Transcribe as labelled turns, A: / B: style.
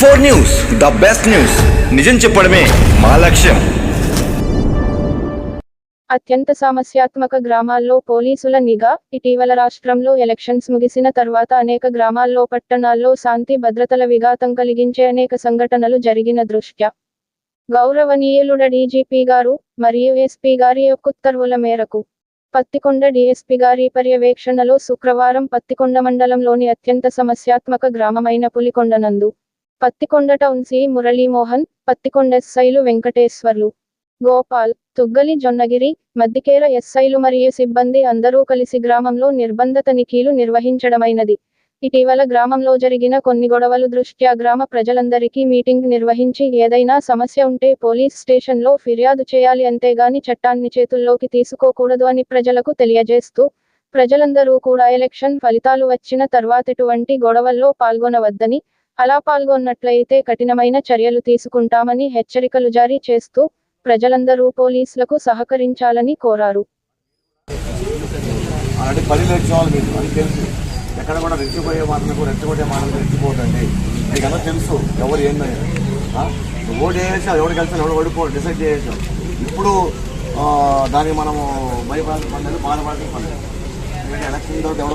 A: Four news the best news. నిజం చెప్పడమే మా లక్ష్యం.
B: అత్యంత సమస్యాత్మక గ్రామాల్లో పోలీసుల నిఘా ఇటీవల రాష్ట్రంలో ఎలక్షన్స్ ముగిసిన తర్వాత అనేక గ్రామాల్లో పట్టణాల్లో శాంతి భద్రతల విఘాతం కలిగించే అనేక సంఘటనలు జరిగిన దృష్ట్యా. గౌరవనీయులుడ డీజీపీ గారు మరియు ఎస్పీ గారి యొక్క ఉత్తర్వుల మేరకు పత్తికొండ డిఎస్పీ గారి పర్యవేక్షణలో శుక్రవారం పత్తికొండ మండలంలోని అత్యంత సమస్యాత్మక గ్రామమైన పులికొండ నందు పత్తికొండ టౌన్ సి మురళీమోహన్ పత్తికొండ ఎస్ఐలు వెంకటేశ్వర్లు. గోపాల్ తుగ్గలి జొన్నగిరి మద్దికేర ఎస్ఐలు మరియు సిబ్బంది అందరూ కలిసి గ్రామంలో నిర్బంధ తనిఖీలు నిర్వహించడమైనది. ఇటీవల గ్రామంలో జరిగిన కొన్ని గొడవలు దృష్ట్యా గ్రామ ప్రజలందరికీ మీటింగ్ నిర్వహించి ఏదైనా సమస్య ఉంటే పోలీస్ స్టేషన్లో ఫిర్యాదు చేయాలి అంతేగాని చట్టాన్ని చేతుల్లోకి తీసుకోకూడదు అని ప్రజలకు తెలియజేస్తూ ప్రజలందరూ కూడా ఎలక్షన్ ఫలితాలు వచ్చిన తర్వాత ఎటువంటి గొడవల్లో పాల్గొనవద్దని అలా పాల్గొన్నట్లయితే కఠినమైన చర్యలు తీసుకుంటామని హెచ్చరికలు జారీ చేస్తూ ప్రజలందరూ పోలీసులకు సహకరించాలని కోరారు.
C: ఎక్కడ కూడా రెచ్చిపోయే మాటలు కూడా రెచ్చగొట్టే మాటలు రెచ్చిపోతండి మీకు అందరూ తెలుసు ఎవరు ఏందని ఓటు వేసావు ఎవరు కలిసి ఎవరు ఓడిపో డిసైడ్ చేసాం ఇప్పుడు దానికి మనము భయపడాల్సిన పని లేదు బాధపడాల్సిన పని లేదు. ఎలక్షన్ తర్వాత ఎవరు